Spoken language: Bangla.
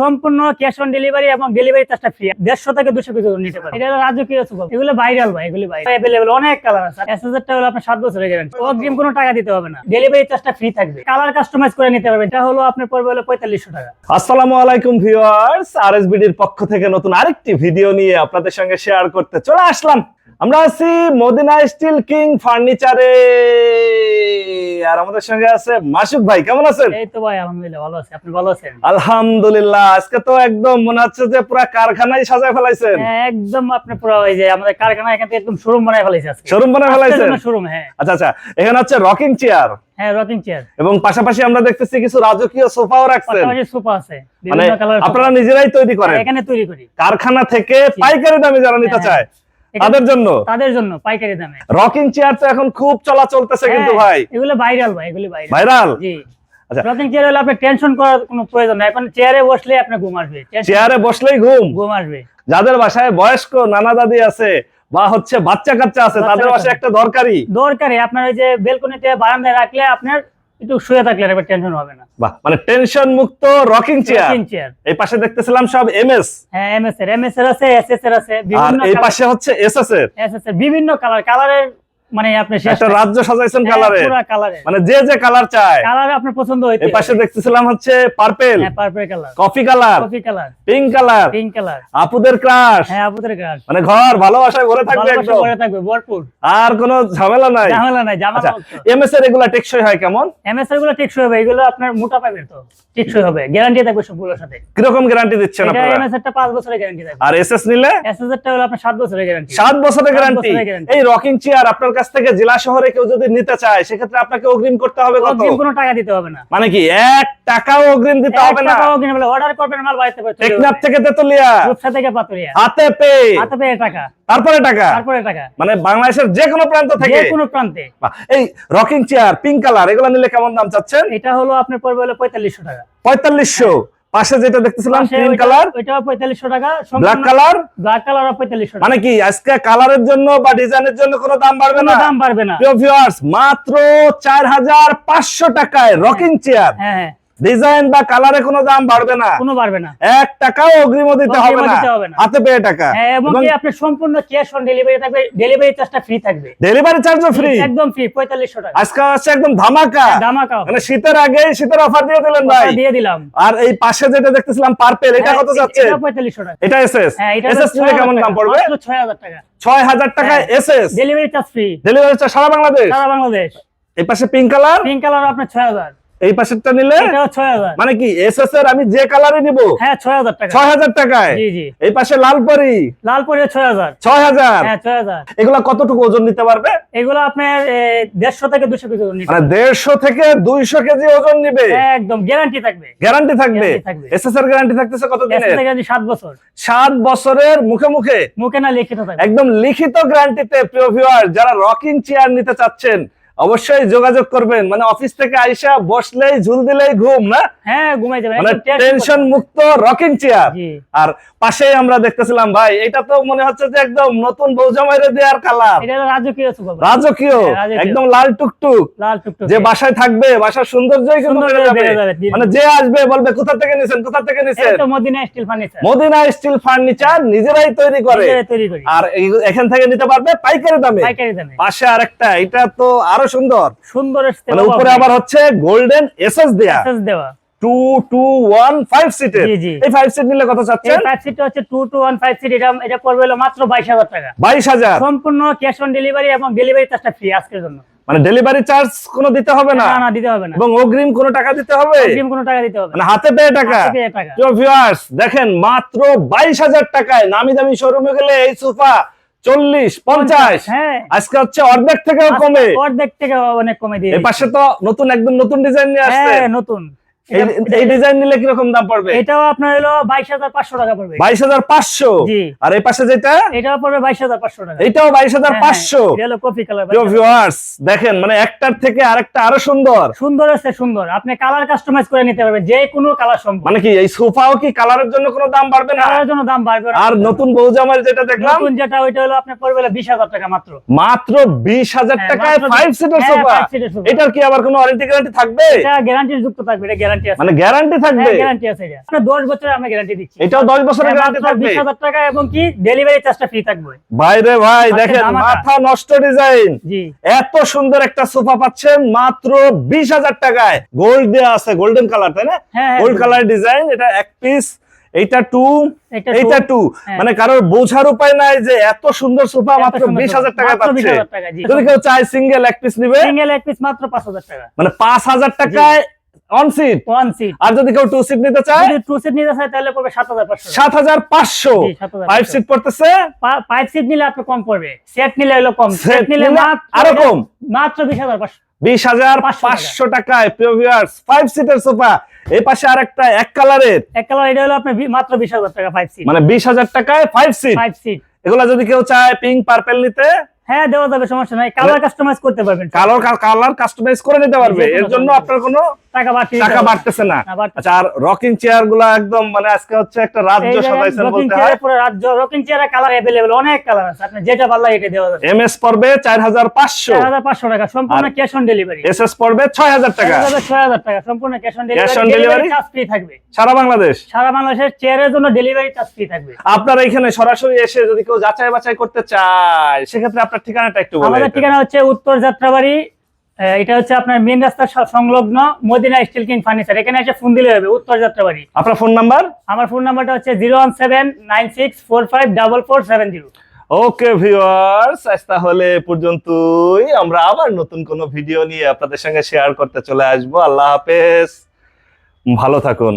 সম্পূর্ণ ক্যাশ অন ডেলিভারি এবং ডেলিভারি চার্জটা ফ্রি দেড়শো থেকে দুশো কিছু নিতে পারে। এটা হলো রাজকীয় সুপার এগুলো ভাইরাল ভাই এগুলো অ্যাভেলেবল অনেক কালার আছে। এস হাজারটা হলো আপনার সাত বছরের গ্যারান্টি অগ্রিম কোনো টাকা দিতে হবে না। ডেলিভারি চার্জটা ফ্রি থাকবে। কালার কাস্টমাইজ করে নিতে পারবেন। এটা হলো আপনার পড়বে হলো পঁয়তাল্লিশশো টাকা। আসসালামু আলাইকুম ভিউয়ার্স আরএসবিডির পক্ষ থেকে নতুন আরেকটি ভিডিও নিয়ে আপনাদের সঙ্গে শেয়ার করতে চলে আসলাম। আমরা আছি মদিনা স্টিল কিং ফার্নিচারে। আর আমাদের সঙ্গে আছে মাসুক ভাই কেমন আছেন? এই তো ভাই আলহামদুলিল্লাহ ভালো আছে। আপনি ভালো আছেন? আলহামদুলিল্লাহ আজকে তো একদম মনে হচ্ছে যে পুরো কারখানায় সাজায় ফেলাইছেন। হ্যাঁ, একদম আপনি পুরো ওই যে আমাদের কারখানা এখান থেকে একদম শোরুম বানায় ফেলেছে আজকে। শোরুম বানায় ফেলাইছেন? শোরুম হ্যাঁ। আচ্ছা আচ্ছা এখানে হচ্ছে রকিং চেয়ার হ্যাঁ রকিং চেয়ার এবং পাশাপাশি আমরা দেখতেছি কিছু রাজকীয় সোফাও রাখছেন। পাশাপাশি সোফা আছে মানে আপনারা নিজেরাই তৈরি করেন। এখানে তৈরি করি। কারখানা থেকে পাইকারি দামে যারা নিতে হ্যাঁ, চায় তাদের জন্য? তাদের জন্য পাইকারি দামে। রকিং চেয়ার তো এখন খুব চলা চলতেছে কিন্তু হ্যাঁ, ভাই। এগুলো ভাইরাল ভাই এগুলো ভাইরাল জি। আচ্ছা। রকিং চেয়ার হলে আপনি টেনশন করার কোনো প্রয়োজন নাই। এখন চেয়ারে বসলে আপনার ঘুম আসবে। চেয়ারে বসলেই ঘুম। ঘুম আসবে। যাদের বাসায় বয়স্ক নানা দাদি আছে বা হচ্ছে বাচ্চা কাচ্চা আছে তাদের বাসায় একটা দরকারি। দরকারি। আপনার ওই যে বেলকনিতে বারান্দায় রাখলে আপনার একটু শুয়ে থাকলে এবার টেনশন হবে না। বাহ মানে টেনশন মুক্ত রকিং চেয়ার রকিং চেয়ার এই পাশে দেখতেছিলাম সব এমএস হ্যাঁ এমএস এর এমএস এর আছে এসএস এর আছে আর বিভিন্ন এই পাশে হচ্ছে এসএস এর। এসএস এর বিভিন্ন কালার কালারের মানে আপনি একটা রাজ্য সাজাইছেন কালারে পুরো কালারে মানে যে যে কালার চায়। কালার আপনার পছন্দ হইতে এই পাশে দেখতেছিলাম হচ্ছে পার্পেল হ্যাঁ purple colour coffee colour coffee colour pink colour pink colour আপুদের ক্রাশ হ্যাঁ আপুদের কালার মানে ঘর ভালোবাসায় ভরে থাকবে একদম। থাকবে ভরপুর। আর কোনো ঝামেলা নাই। ঝামেলা নাই জামা আচ্ছা এমএস এর এগুলা টেকসই হয় কেমন? এমএস এরগুলো টেকসই হবে এগুলো আপনার মোটা পাবেন তো। টেকসই হবে গ্যারান্টি থাকবে সবগুলোর সাথে। কীরকম গ্যারান্টি দিচ্ছেন এটা আপনারা? এমএস এরটা 5 বছরের গ্যারান্টি থাকবে। আর এসএস নিলে? এসএস এরটা হলো আপনার 7 বছরের গ্যারান্টি সাত বছরের গ্যারান্টি এই রকিং চেয়ার আপনার কাছ থেকে জেলা শহরে কেউ যদি নিতে চায় সেক্ষেত্রে আপনাকে অগ্রিম করতে হবে কত? অগ্রিম কোনো টাকা দিতে হবে না। মানে কি এক টাকাও অগ্রিম দিতে হবে না? অর্ডার করবেন মাল বাড়িতে পারে টেকনাফ থেকে তেতুলিয়া। রূপসা থেকে পাতুরিয়া। হাতে পে হাতে পেয়ে টাকা। তারপরে টাকা? তারপরে টাকা। মানে বাংলাদেশের যে কোনো প্রান্ত যে কোনো প্রান্তে। এই রকিং চেয়ার পিঙ্ক কালার এগুলো নিলে কেমন দাম চাচ্ছেন? এটা হলো আপনার পড়বে হলো পঁয়তাল্লিশশো টাকা। পঁয়তাল্লিশশো। পাশে যেটা দেখতেছিলাম গ্রিন ওইটা- কালার ওইটাও পঁয়তাল্লিশশো টাকা ব্ল্যাক কালার ব্ল্যাক কালার পঁয়তাল্লিশশো টাকা। মানে কি আজকে কালারের জন্য বা ডিজাইনের জন্য কোনো দাম বাড়বে না? দাম বাড়বে না। প্রিয় ভিউয়ার্স মাত্র চার হাজার পাঁচশো টাকায় রকিং চেয়ার হ্যাঁ হ্যাঁ। ডিজাইন বা কালারে কোনো দাম বাড়বে না। কোনো বাড়বে না। এক টাকাও অগ্রিম দিতে হবে না। হাতে পেয়ে টাকা। হ্যাঁ, এবং কি আপনার সম্পূর্ণ ক্যাশ অন ডেলিভারি থাকবে ডেলিভারি চার্জটা ফ্রি থাকবে। ডেলিভারি চার্জও ফ্রি একদম ফ্রি পঁয়তাল্লিশশো টাকা। আজকে আছে একদম ধামাকা। দামাকা মানে শীতের আগে শীতের অফার দিয়ে দিলেন ভাই। দিয়ে দিলাম। আর এই পাশে যেটা দেখতেছিলাম পার্পেল এটা কত হ্যাঁ, যাচ্ছে? এটা পঁয়তাল্লিশশো টাকা। এটা এসএস হ্যাঁ এটা এসএস নিলে কেমন দাম পড়বে? ছয় হাজার টাকা। ছয় হাজার টাকায় SS delivery charge free delivery charge সারা বাংলাদেশ? সারা বাংলাদেশ। এই পাশে পিঙ্ক কালার পিঙ্ক কালার আপনার ছয় হাজার। এই পাশেরটা নিলে? মানে কি এসএস এর আমি যে কালারে নিব? হ্যাঁ ছয় হাজার টাকা। ছয় হাজার টাকায়? জি জি। এই পাশে লালপরি? লালপুরে ছয় হাজার। ছয় হাজার? হ্যাঁ এগুলা কতটুকু ওজন নিতে পারবে? এগুলো আপনার দেড়শো থেকে দুশো কেজি নিতে মানে থেকে কেজি ওজন নিবে? একদম। গ্যারান্টি থাকবে। গ্যারান্টি থাকবে। এসএস এর গ্যারান্টি থাকতেছে কত দিনের? বছর। সাত বছরের মুখে মুখে? মুখে না লিখিত থাকবে। একদম লিখিত গ্যারান্টিতে প্রিয় ভিউয়ার যারা রকিং চেয়ার নিতে চাচ্ছেন অবশ্যই যোগাযোগ করবেন। মানে অফিস থেকে আইসা বসলেই ঝুল দিলেই ঘুম না? হ্যাঁ ঘুমাই যাবে মানে টেনশন মুক্ত রকিং চেয়ার আর পাশেই আমরা দেখতেছিলাম ভাই এটা তো মনে হচ্ছে যে একদম নতুন বৌজামাইরে দেওয়ার কালার এটা রাজকীয় রাজকীয়। হ্যাঁ, একদম লাল টুকটুক। লাল টুকটুক যে বাসায় থাকবে বাসার সৌন্দর্যই কিন্তু। মানে যে আসবে বলবে কোথা থেকে নিছেন? কোথা থেকে নিছেন? এটা Madina steel furniture Madina steel furniture নিজেরাই তৈরি করে। তৈরি করি। আর এখান থেকে নিতে পারবে পাইকারি দামে। পাইকারি দামে। পাশে আরেকটা এটা তো আরও সুন্দর। সুন্দর মানে উপরে আবার হচ্ছে গোল্ডেন এসএস দেয়া। দেওয়া। সিটের। এই সিট নিলে কত এই সিটটা হচ্ছে সিট এটা এটা পড়বে হলো মাত্র টাকা। সম্পূর্ণ ক্যাশ অন ডেলিভারি এবং ডেলিভারি চার্জটা ফ্রি আজকের জন্য। মানে ডেলিভারি চার্জ কোনো দিতে হবে না? না দিতে হবে না। এবং অগ্রিম কোনো টাকা দিতে হবে? অগ্রিম কোনো টাকা দিতে হবে মানে হাতে পেয়ে টাকা। দেখেন মাত্র বাইশ হাজার টাকায় নামি দামি শোরুমে গেলে এই সোফা চল্লিশ পঞ্চাশ। হ্যাঁ। আজকে হচ্ছে অর্ধেক থেকেও কমে। অর্ধেক থেকে অনেক কমে দিয়ে পাশে তো নতুন একদম নতুন ডিজাইন নিয়ে আসছে হ্যাঁ নতুন। এই- এটা- ডিজাইন নিলে কীরকম দাম পড়বে? এটাও আপনার হলো বাইশ হাজার পাঁচশো টাকা পড়বে। বাইশ হাজার পাঁচশো? জি। আর এই পাশে যেটা? এটাও পড়বে টাকা। হ্যাঁ, হ্যাঁ, এটা হলো কফি কালার প্রিয় viewers, দেখেন মানে একটার থেকে আরেকটা আরও সুন্দর। সুন্দর আছে সুন্দর। আপনি কালার কাস্টমাইজ করে নিতে পারবেন যে কোনো কালার সম্ভব মানে কি এই সোফাও কি কালারের জন্য কোনো দাম বাড়বে না? কালারের জন্য দাম বাড়বে। আর নতুন বৌজামার যেটা দেখলাম? নতুন যেটা ওইটা হলো আপনার পড়বে বিশ হাজার টাকা মাত্র। মাত্র বিশ হাজার হ্যাঁ, টাকায় মাত্র- ফাইভ সিটার হ্যাঁ, সোফা। এটার কি আবার কোনো ওয়ারেন্টি গ্যারান্টি থাকবে? এটা গ্যারান্টি যুক্ত থাকবে এটা গ্যারান্টি আছে। মানে গ্যারান্টি থাকবে। হ্যাঁ গ্যারান্টি আছে এটা আপনার 10 বছরের আমরা গ্যারান্টি দিচ্ছি। এটাও দশ বছরের গ্যারান্টি থাকবে। 20000 টাকা এবং কি ডেলিভারি চার্জটা ফ্রি থাকবে। ভাই দেখেন মাথা নষ্ট ডিজাইন জি। এত সুন্দর একটা সোফা পাচ্ছেন মাত্র বিশ হাজার টাকায়। গোল্ড আছে গোল্ডেন কালার তাই না? গোল্ড কালার ডিজাইন এটা এক পিস এইটা টু এইটা টু হ্যাঁ। মানে কারোর বোঝার উপায় নাই যে এত সুন্দর সোফা মাত্র বিশ হাজার পাচ্ছে। 20,000 টাকা, জি। যদি কেউ চায় সিঙ্গেল এক পিস নিবে সিঙ্গেল এক পিস মাত্র 5000 টাকা। মানে পাঁচ হাজার টাকায় অন সিট ওয়ান সিট আর যদি কেউ টু সিট নিতে চায়? যদি টু সিট নিতে চায় তাহলে পড়বে 7500 পাঁচশো। জি, 7,500 ফাইভ সিট পড়তেছে? ফাইভ সিট নিলে আপনি কম পড়বে। সেট নিলে হলো কম। সেট নিলে নিলে আরও কম? মাত্র 20500 বিশ হাজার পাঁচশো টাকায় ফাইভ সিটের সোফা এই পাশে আর একটা এক কালারের এক কালার এটা হলো আপনার মাত্র 20000 টাকা ফাইভ সিট মানে বিশ হাজার টাকায় ফাইভ সিট ফাইভ সিট এগুলা যদি কেউ চায় পিঙ্ক পার্পেল নিতে হ্যাঁ দেওয়া যাবে সমস্যা নাই কালার কাস্টমাইজ করতে পারবেন কালার কালার কাস্টমাইজ করে নিতে পারবে যে কোনো এর জন্য ধরনের। আপনার কোনো টাকা বাড়তি টাকা বাড়তেছে না না, বাড়তেছে। আচ্ছা আর রকিং চেয়ার গুলা একদম মানে আজকে হচ্ছে একটা রাজ্য সাজাইছেন রকিং বলতে হয় চেয়ারে পুরো রাজ্য রকিং চেয়ারে কালার अवेलेबल অনেক কালার আছে আপনি যেটা ভালো লাগে এটা দেওয়া যাবে এম এস পড়বে চার হাজার পাঁচশো 4500 টাকা সম্পূর্ণ cash on delivery S S পড়বে ছয় হাজার টাকা 6000 টাকা সম্পূর্ণ cash on Cash on delivery delivery? Delivery charge free থাকবে সারা বাংলাদেশ সারা বাংলাদেশের চেয়ারের জন্য ডেলিভারি চার্জ ফ্রি থাকবে আপনারা এখানে সরাসরি এসে যদি কেউ যাচাই বাছাই করতে চায় সেক্ষেত্রে আপনার ঠিকানাটা একটু আমাদের ঠিকানা হচ্ছে উত্তর যাত্রাবাড়ি এটা হচ্ছে আপনার মেন রাস্তার সংলগ্ন মদিনা স্টিল কিং ফার্নিচার। এখানে এসে ফোন দিলে হবে উত্তর যাত্রাবাড়ি। আপনার ফোন নাম্বার আমার ফোন নাম্বারটা হচ্ছে zero one seven nine six four five double four seven zero okay viewers আজ তাহলে পর্যন্তই। আমরা আবার নতুন কোনো ভিডিও নিয়ে আপনাদের সঙ্গে শেয়ার করতে চলে আসব। আল্লাহ হাফেজ। ভালো থাকুন।